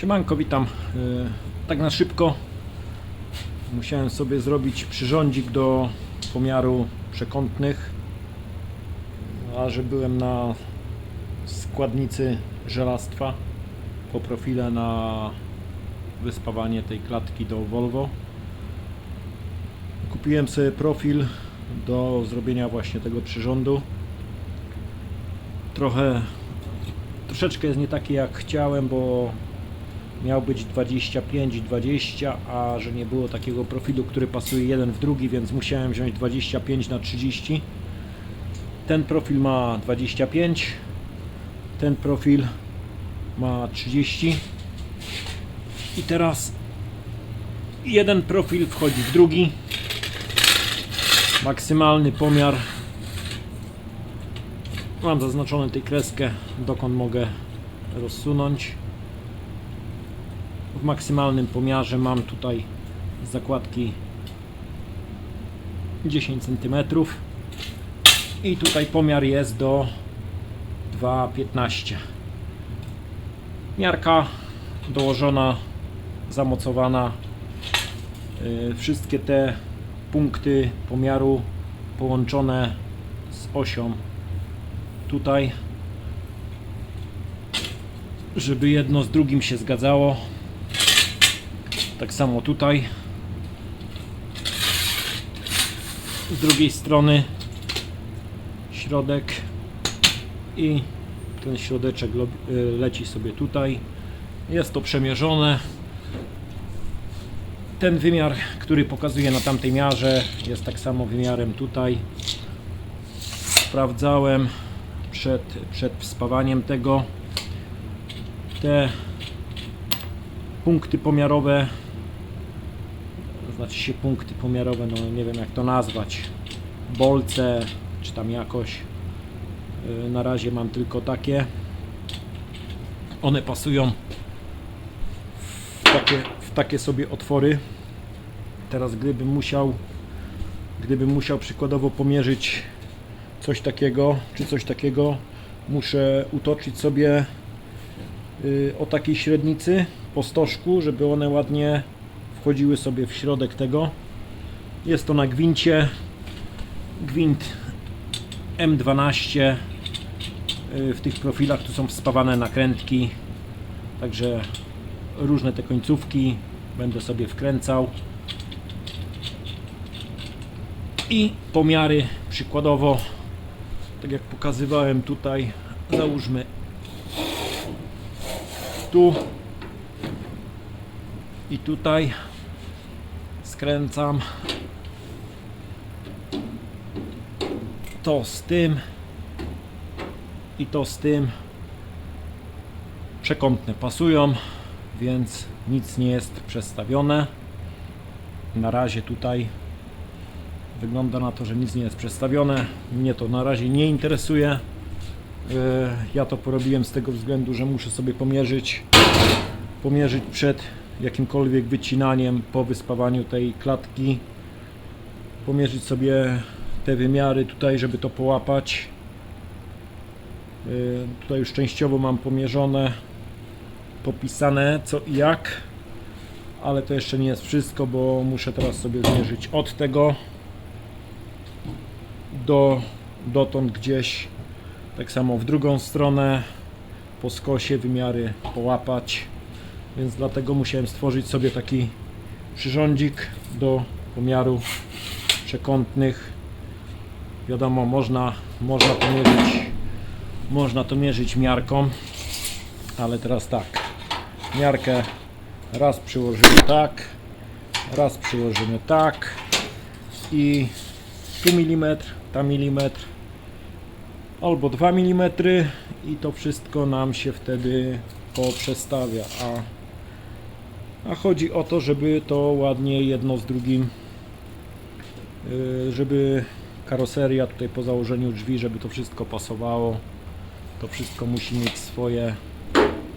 Siemanko, witam. Yy, Tak na szybko musiałem sobie zrobić przyrządzik do pomiaru przekątnych, a że byłem na składnicy żelastwa po profile na wyspawanie tej klatki do Volvo. Kupiłem sobie profil do zrobienia właśnie tego przyrządu. Trochę troszeczkę jest nie taki jak chciałem, bo miał być 25-20, a że nie było takiego profilu, który pasuje jeden w drugi, więc musiałem wziąć 25 na 30. Ten profil ma 25, ten profil ma 30. I teraz jeden profil wchodzi w drugi. Maksymalny pomiar Mam zaznaczone tej kreskę, dokąd mogę rozsunąć. W maksymalnym pomiarze mam tutaj zakładki 10 cm i tutaj pomiar jest do 2,15 miarka dołożona, zamocowana. Yy, wszystkie te punkty pomiaru połączone z osią tutaj, żeby jedno z drugim się zgadzało. Tak samo tutaj. Z drugiej strony środek i ten środeczek y, leci sobie tutaj. Jest to przemierzone. Ten wymiar, który pokazuje na tamtej miarze, jest tak samo wymiarem tutaj. Sprawdzałem przed, przed wspawaniem tego. Te punkty pomiarowe, znaczy się punkty pomiarowe, no nie wiem jak to nazwać, bolce, czy tam jakoś. Yy, Na razie mam tylko takie. One pasują w takie, w takie sobie otwory. Teraz gdybym musiał, gdybym musiał przykładowo pomierzyć coś takiego, czy coś takiego, muszę utoczyć sobie y, o takiej średnicy po stożku, żeby one ładnie wchodziły sobie w środek tego. Jest to na gwincie. Gwint M12. Y, W tych profilach tu są wspawane nakrętki, także różne te końcówki będę sobie wkręcał. I pomiary przykładowo tak jak pokazywałem tutaj, załóżmy tu i tutaj skręcam. To z tym. I to z tym. Przekątne pasują więc nic nie jest przestawione. Na razie tutaj Wygląda na to, że nic nie jest przedstawione. Mnie to na razie nie interesuje. Yy, Ja to porobiłem z tego względu, że muszę sobie pomierzyć, pomierzyć przed jakimkolwiek wycinaniem po wyspawaniu tej klatki. Pomierzyć sobie te wymiary tutaj, żeby to połapać. Yy, Tutaj już częściowo mam pomierzone, popisane co i jak. Ale to jeszcze nie jest wszystko, bo muszę teraz sobie zmierzyć od tego do, dotąd gdzieś tak samo w drugą stronę po skosie wymiary połapać więc dlatego musiałem stworzyć sobie taki przyrządzik do pomiaru przekątnych. Wiadomo można, można to mierzyć można to mierzyć miarką ale teraz tak. Miarkę raz przyłożymy tak raz przyłożymy tak i tu milimetr, tam milimetr albo 2 mm i to wszystko nam się wtedy poprzestawia. A, a chodzi o to, żeby to ładnie jedno z drugim yy, żeby karoseria tutaj po założeniu drzwi, żeby to wszystko pasowało to wszystko musi mieć swoje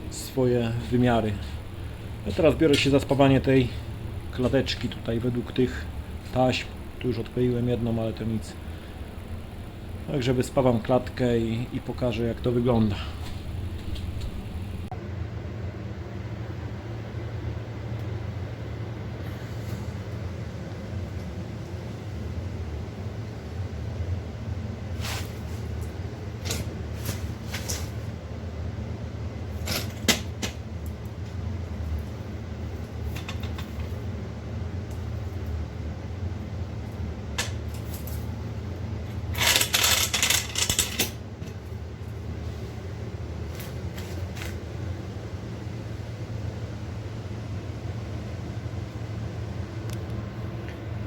swoje wymiary ja teraz biorę się za spawanie tej klateczki tutaj według tych taśm tu już odkleiłem jedną, ale to nic. Także wyspawam klatkę i, i pokażę jak to wygląda.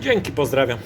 Dzięki, pozdrawiam.